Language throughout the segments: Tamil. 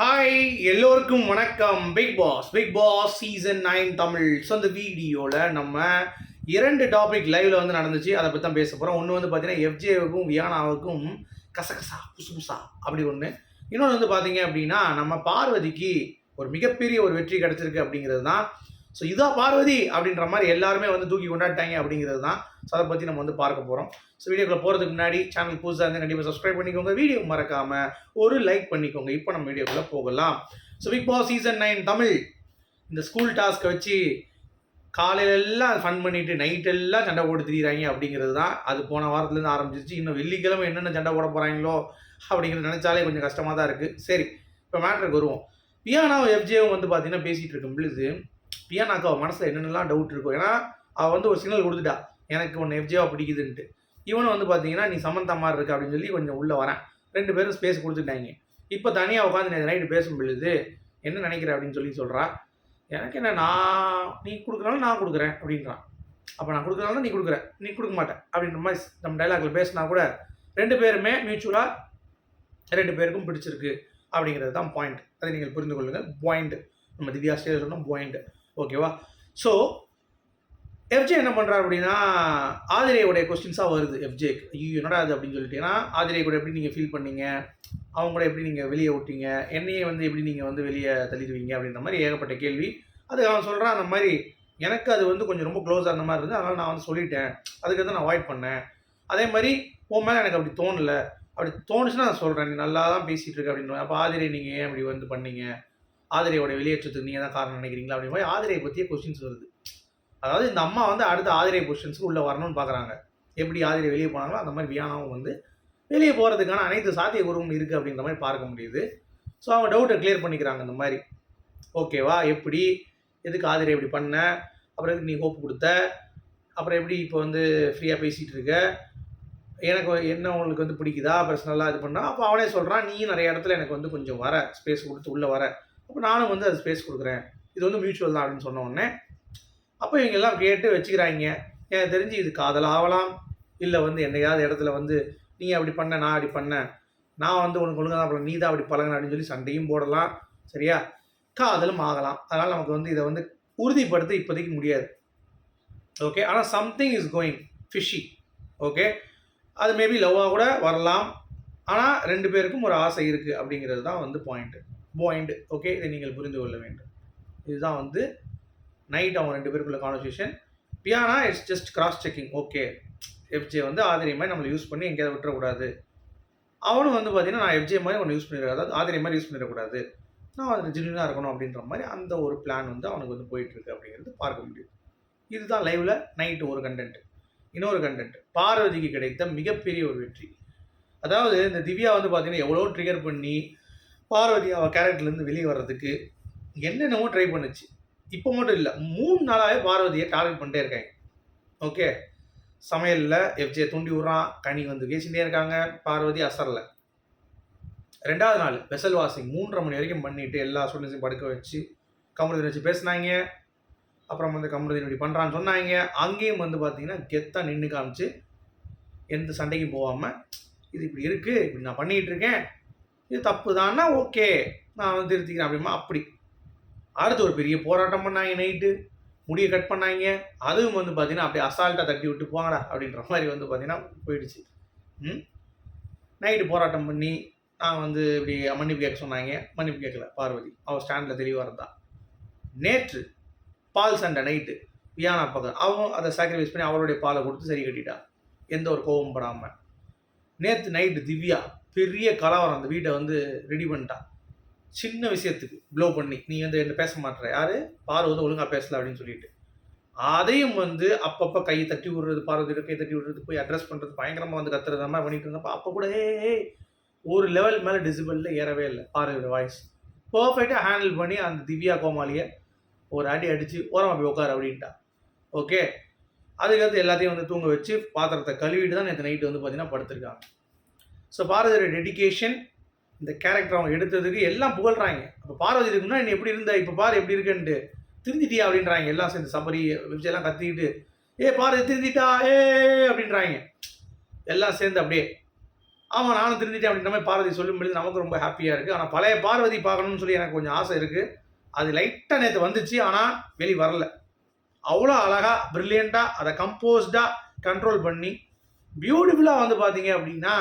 ஹாய் எல்லோருக்கும் வணக்கம். Bigg Boss Bigg Boss season nine Tamil. So அந்த வீடியோவில் நம்ம இரண்டு டாபிக் லைவ்ல வந்து நடந்துச்சு. அதை பற்றி தான் பேச போகிறோம் ஒன்று வந்து பார்த்தீங்கன்னா எஃப்ஜேவுக்கும் வியானாவுக்கும் கசகசா புசு புசா அப்படி ஒன்று இன்னொன்று வந்து பார்த்தீங்க அப்படின்னா நம்ம பார்வதிக்கு ஒரு மிகப்பெரிய ஒரு வெற்றி கிடச்சிருக்கு அப்படிங்கிறது தான். ஸோ இதான் பார்வதி அப்படின்ற மாதிரி எல்லாருமே வந்து தூக்கி கொண்டாட்டாங்க அப்படிங்கிறது தான். ஸோ அதை பற்றி நம்ம வந்து பார்க்க போகிறோம் ஸோ வீடியோக்குள்ள போகிறதுக்கு முன்னாடி சேனல் புதுசாக இருந்தால் கண்டிப்பாக சப்ஸ்கிரைப் பண்ணிக்கோங்க. வீடியோ மறக்காமல் ஒரு லைக் பண்ணிக்கோங்க. இப்போ நம்ம வீடியோக்குள்ளே போகலாம். So Bigg Boss season nine Tamil. இந்த ஸ்கூல் டாஸ்க்கை வச்சு காலையிலெல்லாம் ஃபன் பண்ணிட்டு நைட்டெல்லாம் சண்டை போட்டு திரியிறாங்க அப்படிங்கிறது தான். அது போன வாரத்துலேருந்து ஆரம்பிச்சிருச்சு. இன்னும் வெள்ளிக்கிழமை என்னென்ன சண்டை போட போகிறாங்களோ அப்படிங்கிறது நினச்சாலே கொஞ்சம் கஷ்டமாக தான் இருக்குது சரி இப்போ மேட்ருக்கு வருவோம். பியானாவும் எஃப்ஜேவும் வந்து பார்த்தீங்கன்னா பேசிகிட்டு இருக்கும் பொழுது பியானாக்கு அவள் மனசில் என்னென்னலாம் டவுட் இருக்கும் ஏன்னா அவள் வந்து ஒரு சிக்னல் கொடுத்துட்டா. எனக்கு ஒன்று எஃப்ஜேவா பிடிக்குதுன்ட்டு. இவனும் வந்து பார்த்தீங்கன்னா நீ சமந்தா மாதிரி இருக்கு அப்படின்னு சொல்லி கொஞ்சம் உள்ளே வரேன். ரெண்டு பேரும் ஸ்பேஸ் கொடுத்துட்டாங்க. இப்போ தனியாக உட்காந்து நேற்று நைட்டு பேசும் பொழுது என்ன நினைக்கிற? அப்படின்னு சொல்லி சொல்கிறா எனக்கு என்ன நான் நீ கொடுக்குறாலும் நான் கொடுக்குறேன் அப்படின்றான். அப்போ நான் கொடுக்குறாலும் நீ கொடுக்குற. நீ கொடுக்க மாட்டேன் அப்படின்ற மாதிரி நம்ம டைலாக்ல பேசினா கூட ரெண்டு பேருமே மியூச்சுவலாக ரெண்டு பேருக்கும் பிடிச்சிருக்கு அப்படிங்கிறது தான் பாயிண்ட் அதை நீங்கள் புரிந்து கொள்ளுங்கள். பாயிண்ட் நம்ம திவ்யா ஸ்டேஜ் சொன்னோம் பாயிண்ட் ஓகேவா ஸோ எஃப்ஜே என்ன பண்ணுறாரு அப்படின்னா ஆதிரேயோடைய கொஸ்டின்ஸாக வருது எஃப்ஜேக்கு ஐயோ என்னடா அது அப்படின்னு சொல்லிட்டு ஏன்னா ஆதிரே கூட எப்படி நீங்கள் ஃபீல் பண்ணீங்க? அவங்க கூட எப்படி நீங்கள் வெளியே விட்டீங்க என்னையே வந்து எப்படி நீங்கள் வந்து வெளியே தள்ளிடுவீங்க? அப்படின்ற மாதிரி ஏகப்பட்ட கேள்வி. அது அவன் சொல்கிறான் அந்த மாதிரி எனக்கு அது வந்து கொஞ்சம் ரொம்ப க்ளோஸாக அந்த மாதிரி இருந்தது. அதனால் நான் வந்து சொல்லிட்டேன். அதுக்கு வந்து நான் அவாய்ட் பண்ணேன். அதே மாதிரி உன் மேலே எனக்கு அப்படி தோணல. அப்படி தோணுச்சுன்னா நான் சொல்கிறேன் நீ நல்லா தான் பேசிகிட்டு இருக்க அப்படின்னு அப்போ ஆதிரை நீங்கள் ஏன் அப்படி வந்து பண்ணீங்க? ஆதிரையோட வெளியேற்றத்துக்கு நீங்கள் தான் காரணம் நினைக்கிறீங்களா? அப்படின்னு போய் ஆதிரையை பற்றிய கொஸ்டின்ஸ் வருது. அதாவது இந்த அம்மா வந்து அடுத்த ஆதிரை பொசிஷன்ஸ்க்கு உள்ளே வரணும்னு பார்க்குறாங்க எப்படி ஆதிரை வெளியே போனாங்களோ அந்த மாதிரி வியானாவும் வந்து வெளியே போகிறதுக்கான அனைத்து சாத்தியக்கூறும் இருக்குது அப்படின்ற மாதிரி பார்க்க முடியுது. ஸோ அவங்க டவுட்டை கிளியர் பண்ணிக்கிறாங்க இந்த மாதிரி. ஓகேவா எப்படி? எதுக்கு ஆதிரை இப்படி பண்ண? அப்புறம் எதுக்கு நீ ஹோப் கொடுத்த? அப்புறம் எப்படி இப்போ வந்து ஃப்ரீயாக பேசிகிட்டு இருக்க? எனக்கு என்ன உங்களுக்கு வந்து பிடிக்குதா? பர்சனலாக இது பண்ணா? அப்போ அவனே சொல்கிறான் நீயும் நிறைய இடத்துல எனக்கு வந்து கொஞ்சம் வர ஸ்பேஸ் கொடுத்து உள்ளே வர. அப்போ நானும் வந்து அது ஸ்பேஸ் கொடுக்குறேன். இது வந்து மியூச்சுவல் தான் அப்படின்னு சொன்ன உடனே அப்போ இவங்கெல்லாம் கேட்டு வச்சுக்கிறாங்க. எனக்கு தெரிஞ்சு இது காதல் ஆகலாம் இல்லை வந்து என்னையாவது இடத்துல வந்து நீ அப்படி பண்ண நான் அப்படி பண்ணேன் நான் வந்து உனக்கு ஒழுங்காக தான் நீ தான் அப்படி பழகின அப்படின்னு சொல்லி சண்டையும் போடலாம். சரியா? காதலும் ஆகலாம். அதனால் நமக்கு வந்து இதை வந்து உறுதிப்படுத்த இப்போதைக்கு முடியாது. ஓகே? ஆனால் something is going fishy okay? அது மேபி லவ்வாக கூட வரலாம். ஆனால் ரெண்டு பேருக்கும் ஒரு ஆசை இருக்குது அப்படிங்கிறது தான் வந்து பாயிண்ட்டு பாயிண்ட் ஓகே? இதை நீங்கள் புரிந்து கொள்ள வேண்டும். இதுதான் வந்து நைட் அவங்க ரெண்டு பேருக்குள்ள conversation பியானா it's just cross checking okay FJ வந்து ஆதிரி மாதிரி நம்மளை யூஸ் பண்ணி எங்கேயாவது விட்டுறக்கூடாது. அவனும் வந்து பார்த்தீங்கன்னா நான் எஃப்ஜே மாதிரி ஒன்று யூஸ் பண்ணிடுறேன் அதாவது ஆதிரி மாதிரி யூஸ் பண்ணிடக்கூடாது. நான் அதில் ஜென்யூனாக இருக்கணும் அப்படின்ற மாதிரி அந்த ஒரு பிளான் வந்து அவனுக்கு வந்து போயிட்டுருக்கு அப்படிங்கிறது பார்க்க முடியும் இதுதான் லைவில் நைட்டு ஒரு கண்டென்ட் இன்னொரு கண்டென்ட் பார்வதிக்கு கிடைத்த மிகப்பெரிய ஒரு வெற்றி. அதாவது இந்த திவ்யா வந்து பார்த்தீங்கன்னா எவ்வளோ ட்ரிகர் பண்ணி பார்வதி அவள் கேரக்டர்லேருந்து வெளியே வர்றதுக்கு என்னென்னமோ ட்ரை பண்ணுச்சு. இப்போ மட்டும் இல்லை மூணு நாளாகவே பார்வதியை டார்கெட் பண்ணிட்டே இருக்காங்க. ஓகே சமையலில் எஃப்ஜே தூண்டி விட்றான் கனி வந்து பேசிகிட்டே இருக்காங்க பார்வதி அசரில். ரெண்டாவது நாள் வெசல் வாசிங் மூன்றரை மணி வரைக்கும் பண்ணிவிட்டு எல்லா ஸ்டூடெண்ட்ஸையும் படுக்க வச்சு கமருதீன் வச்சு பேசினாங்க. அப்புறம் வந்து கமருதீன் இப்படி பண்ணுறான்னு சொன்னாங்க. அங்கேயும் வந்து பார்த்தீங்கன்னா கெத்தாக நின்று காமிச்சு எந்த சண்டைக்கும் போகாமல் இது இப்படி இருக்குது இப்படி நான் பண்ணிகிட்டு இருக்கேன். இது தப்பு தான்னா ஓகே நான் வந்து திருத்திக்கிறேன் அப்படிமா அப்படி. அடுத்து ஒரு பெரிய போராட்டம் பண்ணாங்க நைட்டு முடியை கட் பண்ணாங்க. அதுவும் வந்து பார்த்தீங்கன்னா அப்படியே அசால்ட்டாக தட்டி விட்டு போங்கடா அப்படின்ற மாதிரி வந்து பார்த்தீங்கன்னா போயிடுச்சு. ம்? நைட்டு போராட்டம் பண்ணி நான் வந்து இப்படி மன்னிப்பு கேட்க சொன்னாங்க. மன்னிப்பு கேட்கல பார்வதி. அவள் ஸ்டாண்டில் தெளிவாக இருந்தா. நேற்று பால் சண்டை நைட்டு வியானா பக்கம். அவன் அதை சாக்ரிஃபைஸ் பண்ணி அவளுடைய பாலை கொடுத்து சரி கட்டிட்டா. எந்த ஒரு கோபம் படாமல் நேற்று நைட்டு திவ்யா பெரிய கலவரம். அந்த வீட்டை வந்து ரெடி பண்ணிட்டா. சின்ன விஷயத்துக்கு ப்ளோ பண்ணி நீ வந்து என்ன பேச மாட்டேற. யாரு? பார்வை வந்து ஒழுங்காக பேசல அப்படின்னு சொல்லிட்டு. அதையும் வந்து அப்பப்போ கையை தட்டி விடுறது பார்வதியோட கை தட்டி விடுறது போய் அட்ரஸ் பண்ணுறது பயங்கரமாக வந்து கத்துறது மாதிரி பண்ணிட்டு இருந்தப்போ அப்போ கூட ஏ ஒரு லெவல் மேலே டிசிபிளில் ஏறவே இல்லை. பார்வையோட வாய்ஸ் பர்ஃபெக்டாக ஹேண்டில் பண்ணி அந்த திவ்யா கோமாளியை ஒரு அடி அடித்து ஓரமாக போய் உட்காரு அப்படின்ட்டா. ஓகே அதுக்கடுத்து எல்லாத்தையும் வந்து தூங்க வச்சு பாத்திரத்தை கழுவிட்டு தான் நேற்று நைட்டு வந்து பார்த்தீங்கன்னா படுத்திருக்காங்க. ஸோ பாரதியோட டெடிக்கேஷன் இந்த கேரக்டர் அவங்க எடுத்ததுக்கு எல்லாம் புகழ்றாங்க. அப்போ பார்வதி இருக்குன்னா நீ எப்படி இருந்த? இப்போ பாரு எப்படி இருக்குன்ட்டு திருந்திட்டியா அப்படின்றாங்க. எல்லாம் சேர்ந்து சபரி விஜயெல்லாம் கத்திக்கிட்டு ஏ பாரு திருந்திட்டா? ஏ அப்படின்றாங்க. எல்லாம் சேர்ந்து அப்படியே ஆமாம் நானும் திருந்திட்டேன் அப்படின்ற மாதிரி பார்வதி சொல்லும்போது நமக்கு ரொம்ப ஹாப்பியாக இருக்குது ஆனால் பழைய பார்வதி பார்க்கணும்னு சொல்லி எனக்கு கொஞ்சம் ஆசை இருக்குது அது லைட்டாக நேற்று வந்துச்சு ஆனால் வெளி வரல. அவ்வளோ அழகாக ப்ரில்லியண்ட்டாக அதை கம்போஸ்டாக கண்ட்ரோல் பண்ணி பியூட்டிஃபுல்லாக வந்து பார்த்தீங்க அப்படின்னா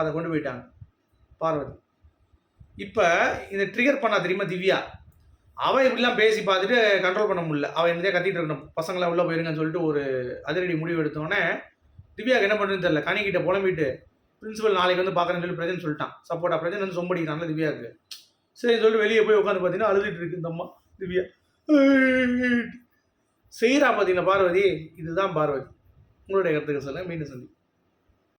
அதை கொண்டு போயிட்டாங்க. பார்வதி. இப்போ இந்த ட்ரிகர் பண்ணா தெரியுமா திவ்யா? அவள் இப்படிலாம் பேசி பார்த்துட்டு கண்ட்ரோல் பண்ண முடியல. அவள் என்னதே கத்திட்டு இருக்கணும். பசங்களை உள்ளே போயிருங்கன்னு சொல்லிட்டு ஒரு அதிரடி முடிவு எடுத்தோடனே திவ்யாவுக்கு என்ன பண்ணுறதுன்னு தெரியல. கணிக்கிட்ட புலம்பிட்டு பிரின்சிபல் நாளைக்கு வந்து பார்க்குறேன்னு சொல்லி பிரஜன் சொல்லிட்டான். சப்போர்ட்டா பிரஜன் வந்து சொம்படிக்கிறான்ல திவ்யாவுக்கு. சரி சொல்லி வெளியே போய் உட்காந்து பார்த்தீங்கன்னா அழுதுட்டு இருக்கு இந்த அம்மா திவ்யா. செய்கிறா பார்த்தீங்கன்னா பார்வதி? இதுதான் பார்வதி. உங்களுடைய கருத்துக்கள் சொல்லுங்கள் மீண்டும் சந்தி